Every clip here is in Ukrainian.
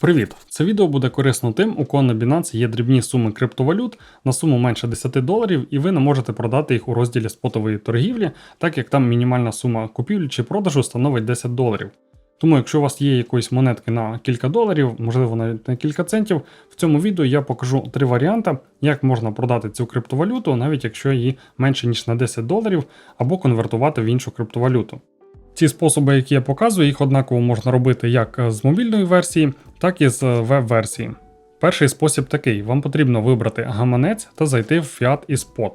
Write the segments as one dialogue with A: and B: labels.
A: Привіт! Це відео буде корисно тим, у кого на Binance є дрібні суми криптовалют на суму менше 10 доларів, і ви не можете продати їх у розділі спотової торгівлі, так як там мінімальна сума купівлі чи продажу становить 10 доларів. Тому, якщо у вас є якоїсь монетки на кілька доларів, можливо навіть на кілька центів, в цьому відео я покажу три варіанти, як можна продати цю криптовалюту, навіть якщо її менше ніж на 10 доларів, або конвертувати в іншу криптовалюту. Ці способи, які я показую, їх однаково можна робити як з мобільної версії, так і з веб-версії. Перший спосіб такий: вам потрібно вибрати гаманець та зайти в Fiat і Spot.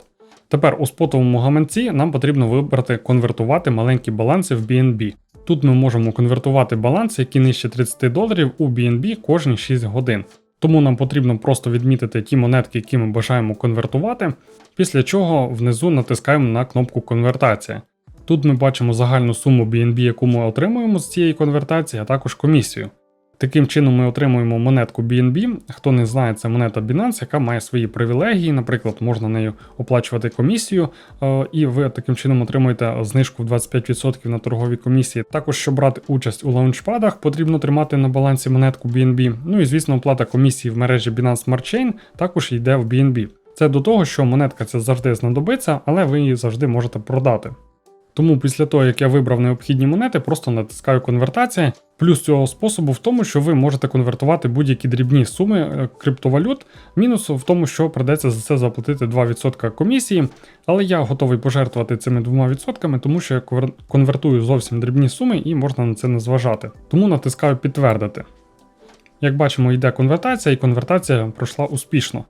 A: Тепер у спотовому гаманці нам потрібно вибрати конвертувати маленькі баланси в BNB. Тут ми можемо конвертувати баланси, які нижче 30 доларів у BNB кожні 6 годин. Тому нам потрібно просто відмітити ті монетки, які ми бажаємо конвертувати, після чого внизу натискаємо на кнопку конвертація. Тут ми бачимо загальну суму BNB, яку ми отримуємо з цієї конвертації, а також комісію. Таким чином ми отримуємо монетку BNB. Хто не знає, це монета Binance, яка має свої привілегії. Наприклад, можна нею оплачувати комісію, е, і ви таким чином отримуєте знижку в 25% на торгові комісії. Також, щоб брати участь у лаунчпадах, потрібно тримати на балансі монетку BNB. Ну і звісно, оплата комісії в мережі Binance Smart Chain також йде в BNB. Це до того, що монетка це завжди знадобиться, але ви її завжди можете продати. Тому після того, як я вибрав необхідні монети, просто натискаю конвертація. Плюс цього способу в тому, що ви можете конвертувати будь-які дрібні суми е, криптовалют. Мінус в тому, що придеться за це заплатити 2% комісії. Але я готовий пожертвувати цими 2%, тому що я конвертую зовсім дрібні суми і можна на це не зважати. Тому натискаю підтвердити. Як бачимо, йде конвертація, і конвертація пройшла успішно.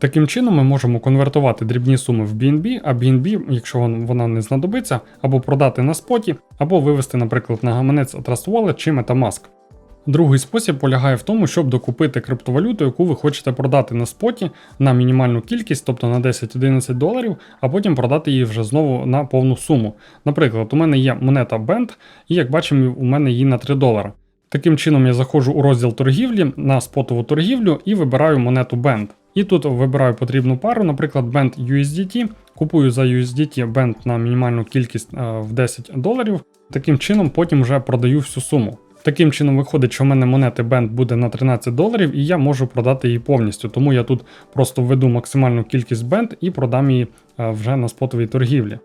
A: Таким чином ми можемо конвертувати дрібні суми в BNB, а BNB, якщо вона не знадобиться, або продати на споті, або вивести, наприклад, на гаманець Trust Wallet чи Metamask. Другий спосіб полягає в тому, щоб докупити криптовалюту, яку ви хочете продати на споті на мінімальну кількість, тобто на 10-11 доларів, а потім продати її вже знову на повну суму. Наприклад, у мене є монета Band, і як бачимо, у мене її на 3 долара. Таким чином я заходжу у розділ торгівлі на спотову торгівлю і вибираю монету Band. І тут вибираю потрібну пару, наприклад, Band USDT. Купую за USDT Band на мінімальну кількість е, в 10 доларів. Таким чином, потім вже продаю всю суму. Таким чином виходить, що в мене монети Band буде на 13 доларів, і я можу продати її повністю. Тому я тут просто введу максимальну кількість Band і продам її е, вже на спотовій торгівлі.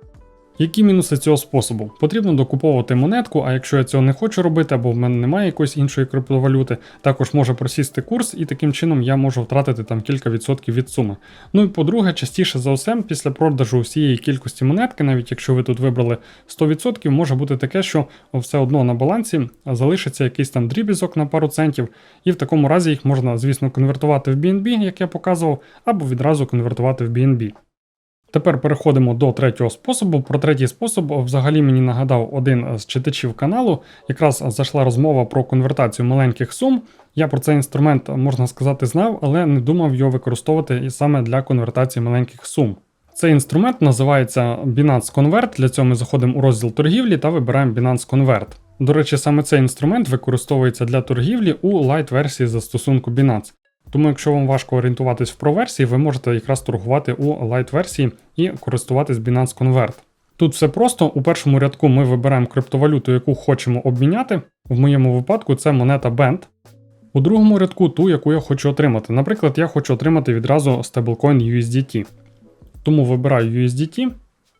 A: Які мінуси цього способу? Потрібно докуповувати монетку, а якщо я цього не хочу робити, або в мене немає якоїсь іншої криптовалюти, також може просісти курс, і таким чином я можу втратити там кілька відсотків від суми. Ну і по-друге, частіше за все, після продажу всієї кількості монетки, навіть якщо ви тут вибрали 100%, може бути таке, що все одно на балансі залишиться якийсь там дрібізок на пару центів, і в такому разі їх можна, звісно, конвертувати в BNB, як я показував, або відразу конвертувати в BNB. Тепер переходимо до третього способу. Про третій спосіб взагалі мені нагадав один з читачів каналу. Якраз зайшла розмова про конвертацію маленьких сум. Я про цей інструмент, можна сказати, знав, але не думав його використовувати саме для конвертації маленьких сум. Цей інструмент називається Binance Convert. Для цього ми заходимо у розділ торгівлі та вибираємо Binance Convert. До речі, саме цей інструмент використовується для торгівлі у лайт-версії застосунку Binance. Тому, якщо вам важко орієнтуватись в Pro-версії, ви можете якраз торгувати у Lite-версії і користуватись Binance Convert. Тут все просто. У першому рядку ми вибираємо криптовалюту, яку хочемо обміняти. В моєму випадку це монета Band. У другому рядку ту, яку я хочу отримати. Наприклад, я хочу отримати відразу стейблкоін USDT. Тому вибираю USDT.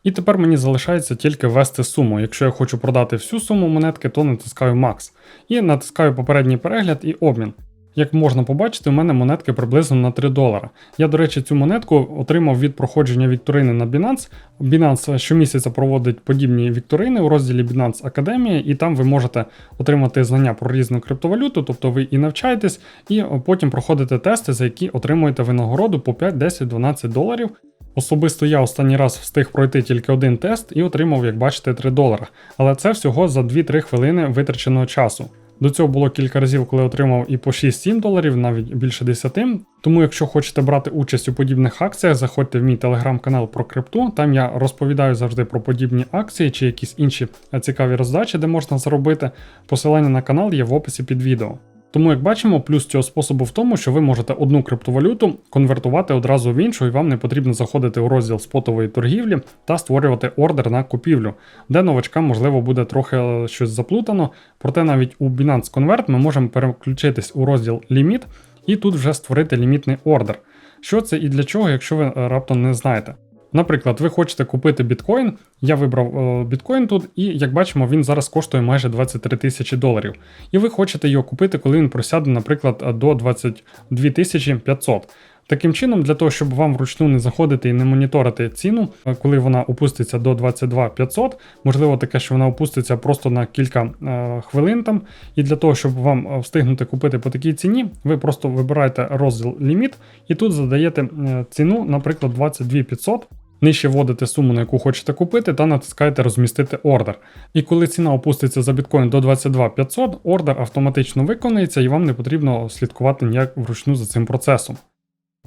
A: І тепер мені залишається тільки ввести суму. Якщо я хочу продати всю суму монетки, то натискаю Max. І натискаю попередній перегляд і обмін. Як можна побачити, у мене монетки приблизно на 3 долара. Я, до речі, цю монетку отримав від проходження вікторини на Binance. Binance щомісяця проводить подібні вікторини у розділі Binance Академія, і там ви можете отримати знання про різну криптовалюту, тобто ви і навчаєтесь, і потім проходите тести, за які отримуєте винагороду по 5, 10, 12 доларів. Особисто я останній раз встиг пройти тільки один тест і отримав, як бачите, 3 долара. Але це всього за 2-3 хвилини витраченого часу. До цього було кілька разів, коли отримав і по 6-7 доларів, навіть більше 10. Тому, якщо хочете брати участь у подібних акціях, заходьте в мій телеграм-канал про крипту. Там я розповідаю завжди про подібні акції чи якісь інші цікаві роздачі, де можна заробити. Посилання на канал є в описі під відео. Тому, як бачимо, плюс цього способу в тому, що ви можете одну криптовалюту конвертувати одразу в іншу, і вам не потрібно заходити у розділ спотової торгівлі та створювати ордер на купівлю, де новачкам можливо буде трохи е, щось заплутано. Проте навіть у Binance Convert ми можемо переключитись у розділ ліміт і тут вже створити лімітний ордер. Що це і для чого, якщо ви е, раптом не знаєте. Наприклад, ви хочете купити біткоін, я вибрав е, біткоін тут, і як бачимо, він зараз коштує майже 23 тисячі доларів. І ви хочете його купити, коли він просяде, наприклад, до 22 тисячі 500. Таким чином, для того, щоб вам вручну не заходити і не моніторити ціну, е, коли вона опуститься до 22 500, можливо таке, що вона опуститься просто на кілька е, хвилин там. І для того, щоб вам е, встигнути купити по такій ціні, ви просто вибираєте розділ ліміт і тут задаєте ціну, наприклад, 22 500. Нижче вводите суму, на яку хочете купити, та натискаєте розмістити ордер. І коли ціна опуститься за біткоін до 22 500, ордер автоматично виконається і вам не потрібно слідкувати ніяк вручну за цим процесом.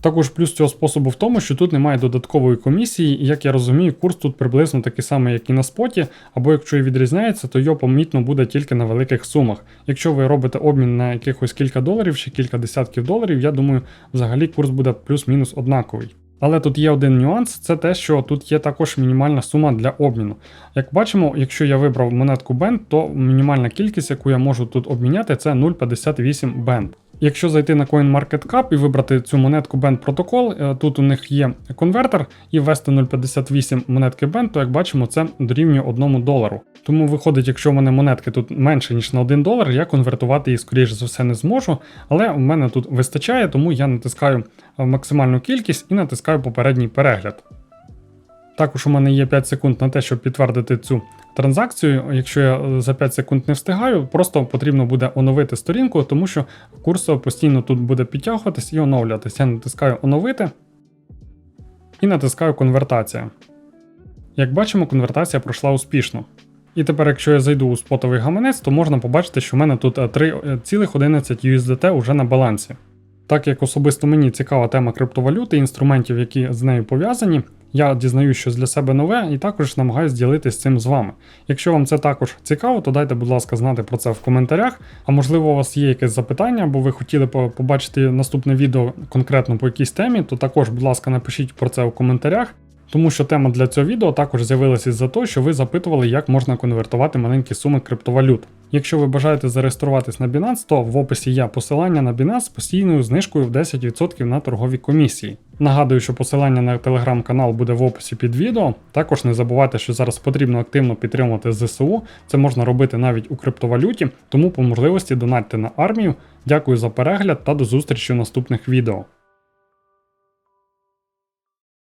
A: Також плюс цього способу в тому, що тут немає додаткової комісії, і як я розумію, курс тут приблизно такий самий, як і на споті, або якщо і відрізняється, то його помітно буде тільки на великих сумах. Якщо ви робите обмін на якихось кілька доларів чи кілька десятків доларів, я думаю, взагалі курс буде плюс-мінус однаковий. Але тут є один нюанс, це те, що тут є також мінімальна сума для обміну. Як бачимо, якщо я вибрав монетку Band, то мінімальна кількість, яку я можу тут обміняти, це 0,58 Band. Якщо зайти на CoinMarketCap і вибрати цю монетку Band Protocol, е, тут у них є конвертер, і ввести 0,58 монетки Band, то як бачимо, це дорівнює 1 долару. Тому виходить, якщо в мене монетки тут менше, ніж на 1 долар, я конвертувати їх, скоріш за все, не зможу. Але в мене тут вистачає, тому я натискаю е, максимальну кількість і натискаю попередній перегляд. Також у мене є 5 секунд на те, щоб підтвердити цю транзакцію. Якщо я е, за 5 секунд не встигаю, просто потрібно буде оновити сторінку, тому що курс постійно тут буде підтягуватись і оновлюватись. Я натискаю оновити і натискаю конвертація. Як бачимо, конвертація пройшла успішно. І тепер, якщо я зайду у спотовий гаманець, то можна побачити, що в мене тут е, 3,11 USDT уже на балансі. Так як особисто мені цікава тема криптовалюти і інструментів, які з нею пов'язані, я дізнаю щось для себе нове і також намагаюся ділитися цим з вами. Якщо вам це також цікаво, то дайте, будь ласка, знати про це в коментарях. А можливо, у вас є якесь запитання, або ви хотіли побачити наступне відео конкретно по якійсь темі, то також, будь ласка, напишіть про це в коментарях. Тому що тема для цього відео також з'явилася із-за того, що ви запитували, як можна конвертувати маленькі суми криптовалют. Якщо ви бажаєте зареєструватись на Binance, то в описі є посилання на Binance з постійною знижкою в 10% на торгові комісії. Нагадую, що посилання на телеграм-канал буде в описі під відео. Також не забувайте, що зараз потрібно активно підтримувати ЗСУ. Це можна робити навіть у криптовалюті, тому по можливості донатьте на армію. Дякую за перегляд та до зустрічі у наступних відео.